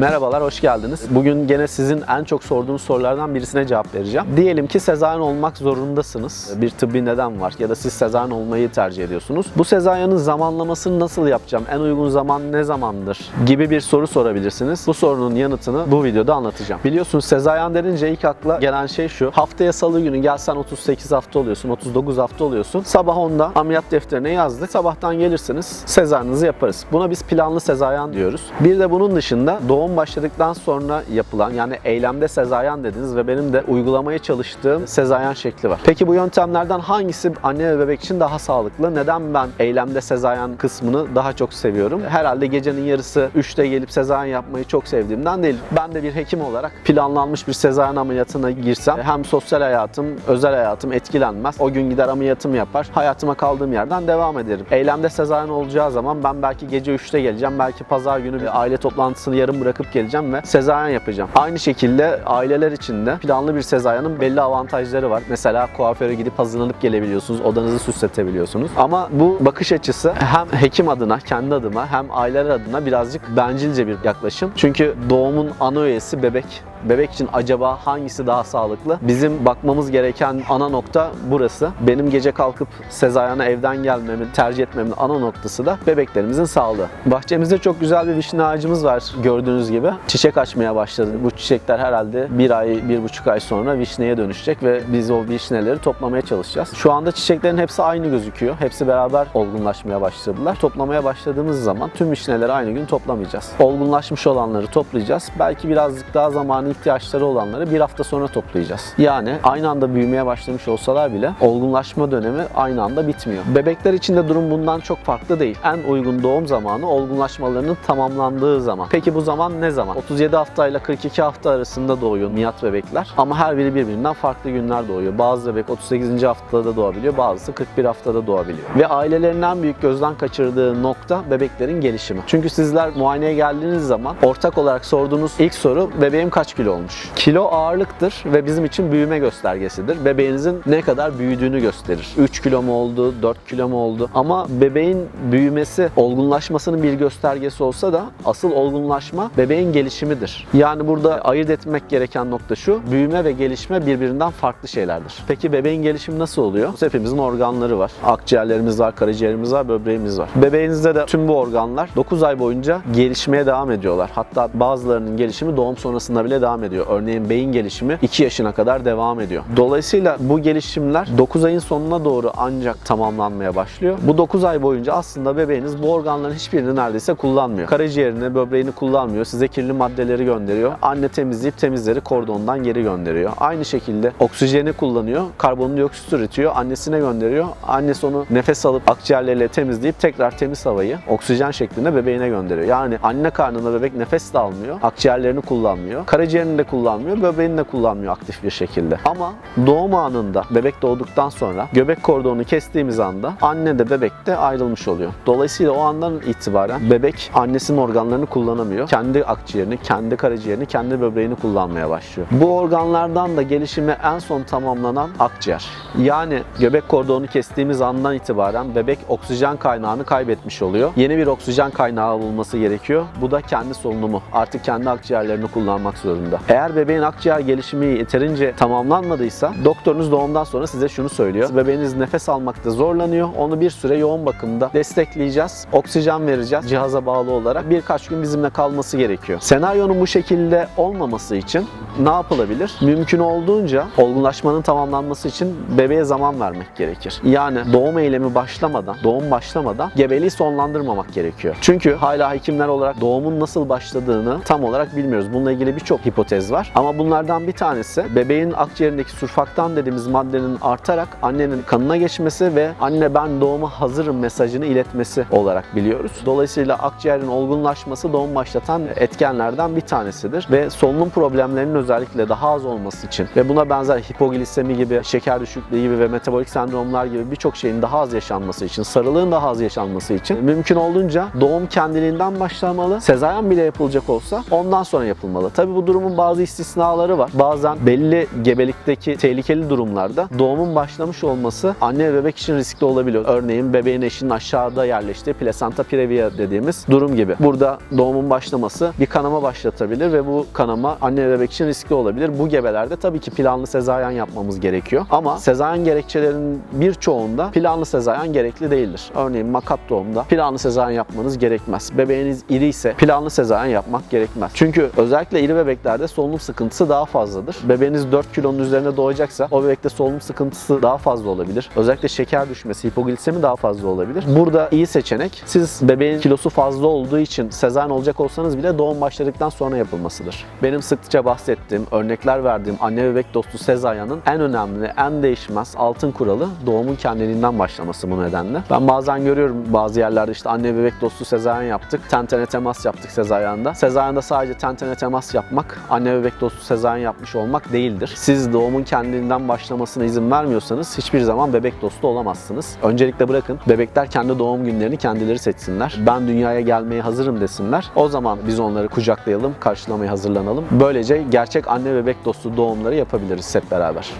Merhabalar, hoş geldiniz. Bugün gene sizin en çok sorduğunuz sorulardan birisine cevap vereceğim. Diyelim ki sezaryen olmak zorundasınız. Bir tıbbi neden var ya da siz sezaryen olmayı tercih ediyorsunuz. Bu sezaryenin zamanlamasını nasıl yapacağım? En uygun zaman ne zamandır? Gibi bir soru sorabilirsiniz. Bu sorunun yanıtını bu videoda anlatacağım. Biliyorsunuz sezaryen denince ilk akla gelen şey şu. Haftaya salı günü gelsen 38 hafta oluyorsun, 39 hafta oluyorsun. Sabah 10'da ameliyat defterine yazdık. Sabahtan gelirsiniz, sezaryeninizi yaparız. Buna biz planlı sezaryen diyoruz. Bir de bunun dışında doğum başladıktan sonra yapılan yani eylemde sezaryen dediniz ve benim de uygulamaya çalıştığım sezaryen şekli var. Peki bu yöntemlerden hangisi anne ve bebek için daha sağlıklı? Neden ben eylemde sezaryen kısmını daha çok seviyorum? Herhalde gecenin yarısı 3'te gelip sezaryen yapmayı çok sevdiğimden değil. Ben de bir hekim olarak planlanmış bir sezaryen ameliyatına girsem hem sosyal hayatım, özel hayatım etkilenmez. O gün gider ameliyatımı yapar. Hayatıma kaldığım yerden devam ederim. Eylemde sezaryen olacağı zaman ben belki gece 3'te geleceğim. Belki pazar günü bir aile toplantısını yarım bırakıp geleceğim ve sezaryen yapacağım. Aynı şekilde aileler için de planlı bir sezaryenin belli avantajları var. Mesela kuaföre gidip hazırlanıp gelebiliyorsunuz. Odanızı süsletebiliyorsunuz. Ama bu bakış açısı hem hekim adına, kendi adıma hem aileler adına birazcık bencilce bir yaklaşım. Çünkü doğumun ana üyesi bebek bebek için acaba hangisi daha sağlıklı? Bizim bakmamız gereken ana nokta burası. Benim gece kalkıp sezaryana evden gelmemin, tercih etmemin ana noktası da bebeklerimizin sağlığı. Bahçemizde çok güzel bir vişne ağacımız var gördüğünüz gibi. Çiçek açmaya başladı. Bu çiçekler herhalde bir ay, bir buçuk ay sonra vişneye dönüşecek ve biz o vişneleri toplamaya çalışacağız. Şu anda çiçeklerin hepsi aynı gözüküyor. Hepsi beraber olgunlaşmaya başladılar. Toplamaya başladığımız zaman tüm vişneleri aynı gün toplamayacağız. Olgunlaşmış olanları toplayacağız. Belki birazcık daha zamanı ihtiyaçları olanları bir hafta sonra toplayacağız. Yani aynı anda büyümeye başlamış olsalar bile olgunlaşma dönemi aynı anda bitmiyor. Bebekler için de durum bundan çok farklı değil. En uygun doğum zamanı olgunlaşmalarının tamamlandığı zaman. Peki bu zaman ne zaman? 37 hafta ile 42 hafta arasında doğuyor niyat bebekler. Ama her biri birbirinden farklı günler doğuyor. Bazı bebek 38. haftada doğabiliyor, bazısı 41 haftada doğabiliyor. Ve ailelerin en büyük gözden kaçırdığı nokta bebeklerin gelişimi. Çünkü sizler muayeneye geldiğiniz zaman ortak olarak sorduğunuz ilk soru bebeğim kaç kilo olmuş? Kilo ağırlıktır ve bizim için büyüme göstergesidir. Bebeğinizin ne kadar büyüdüğünü gösterir. 3 kilo mu oldu, 4 kilo mu oldu? Ama bebeğin büyümesi, olgunlaşmasının bir göstergesi olsa da asıl olgunlaşma bebeğin gelişimidir. Yani burada ayırt etmek gereken nokta şu, büyüme ve gelişme birbirinden farklı şeylerdir. Peki bebeğin gelişimi nasıl oluyor? Hepimizin organları var. Akciğerlerimiz var, karaciğerimiz var, böbreğimiz var. Bebeğinizde de tüm bu organlar 9 ay boyunca gelişmeye devam ediyorlar. Hatta bazılarının gelişimi doğum sonrasında bile devam ediyor. Örneğin beyin gelişimi 2 yaşına kadar devam ediyor. Dolayısıyla bu gelişimler 9 ayın sonuna doğru ancak tamamlanmaya başlıyor. Bu 9 ay boyunca aslında bebeğiniz bu organların hiçbirini neredeyse kullanmıyor. Karaciğerini, böbreğini kullanmıyor. Size kirli maddeleri gönderiyor. Anne temizleyip temizleri kordondan geri gönderiyor. Aynı şekilde oksijeni kullanıyor. Karbondioksit üretiyor. Annesine gönderiyor. Annesi onu nefes alıp akciğerleriyle temizleyip tekrar temiz havayı oksijen şeklinde bebeğine gönderiyor. Yani anne karnında bebek nefes de almıyor. Akciğerlerini kullanmıyor. Karaciğerini de kullanmıyor. Böbreğini de kullanmıyor aktif bir şekilde. Ama doğum anında bebek doğduktan sonra göbek kordonu kestiğimiz anda anne de bebek de ayrılmış oluyor. Dolayısıyla o andan itibaren bebek annesinin organlarını kullanamıyor. Kendi akciğerini, kendi karaciğerini, kendi böbreğini kullanmaya başlıyor. Bu organlardan da gelişimi en son tamamlanan akciğer. Yani göbek kordonu kestiğimiz andan itibaren bebek oksijen kaynağını kaybetmiş oluyor. Yeni bir oksijen kaynağı bulması gerekiyor. Bu da kendi solunumu. Artık kendi akciğerlerini kullanmak zorunda. Eğer bebeğin akciğer gelişimi yeterince tamamlanmadıysa doktorunuz doğumdan sonra size şunu söylüyor. Bebeğiniz nefes almakta zorlanıyor. Onu bir süre yoğun bakımda destekleyeceğiz. Oksijen vereceğiz cihaza bağlı olarak. Birkaç gün bizimle kalması gerekiyor. Senaryonun bu şekilde olmaması için ne yapılabilir? Mümkün olduğunca olgunlaşmanın tamamlanması için bebeğe zaman vermek gerekir. Yani doğum eylemi başlamadan, doğum başlamadan gebeliği sonlandırmamak gerekiyor. Çünkü hala hekimler olarak doğumun nasıl başladığını tam olarak bilmiyoruz. Bununla ilgili birçok hipotez var. Ama bunlardan bir tanesi bebeğin akciğerindeki surfaktan dediğimiz maddenin artarak annenin kanına geçmesi ve anne ben doğuma hazırım mesajını iletmesi olarak biliyoruz. Dolayısıyla akciğerin olgunlaşması doğum başlatan etkenlerden bir tanesidir ve solunum problemlerinin özellikle daha az olması için ve buna benzer hipoglisemi gibi, şeker düşüklüğü gibi ve metabolik sendromlar gibi birçok şeyin daha az yaşanması için, sarılığın daha az yaşanması için mümkün olduğunca doğum kendiliğinden başlamalı. Sezaryen bile yapılacak olsa ondan sonra yapılmalı. Tabii bu durum durumun bazı istisnaları var. Bazen belli gebelikteki tehlikeli durumlarda doğumun başlamış olması anne ve bebek için riskli olabiliyor. Örneğin bebeğin eşinin aşağıda yerleştiği plasenta previa dediğimiz durum gibi. Burada doğumun başlaması bir kanama başlatabilir ve bu kanama anne ve bebek için riskli olabilir. Bu gebelerde tabii ki planlı sezaryen yapmamız gerekiyor. Ama sezaryen gerekçelerinin birçoğunda planlı sezaryen gerekli değildir. Örneğin makat doğumda planlı sezaryen yapmanız gerekmez. Bebeğiniz iri ise planlı sezaryen yapmak gerekmez. Çünkü özellikle iri bebeklerde solunum sıkıntısı daha fazladır. Bebeğiniz 4 kilonun üzerine doğacaksa o bebekte solunum sıkıntısı daha fazla olabilir. Özellikle şeker düşmesi, hipoglisemi daha fazla olabilir. Burada iyi seçenek siz bebeğin kilosu fazla olduğu için sezaryen olacak olsanız bile doğum başladıktan sonra yapılmasıdır. Benim sıkça bahsettiğim, örnekler verdiğim anne bebek dostu sezaryanın en önemli, en değişmez altın kuralı doğumun kendiliğinden başlaması bu nedenle. Ben bazen görüyorum bazı yerlerde işte anne bebek dostu sezaryen yaptık, tentene temas yaptık sezaryanda. Sezaryanda sadece tentene temas yapmak, anne bebek dostu sezaryen yapmış olmak değildir. Siz doğumun kendiliğinden başlamasına izin vermiyorsanız hiçbir zaman bebek dostu olamazsınız. Öncelikle bırakın bebekler kendi doğum günlerini kendileri seçsinler. Ben dünyaya gelmeye hazırım desinler. O zaman biz onları kucaklayalım, karşılamaya hazırlanalım. Böylece gerçek anne bebek dostu doğumları yapabiliriz hep beraber.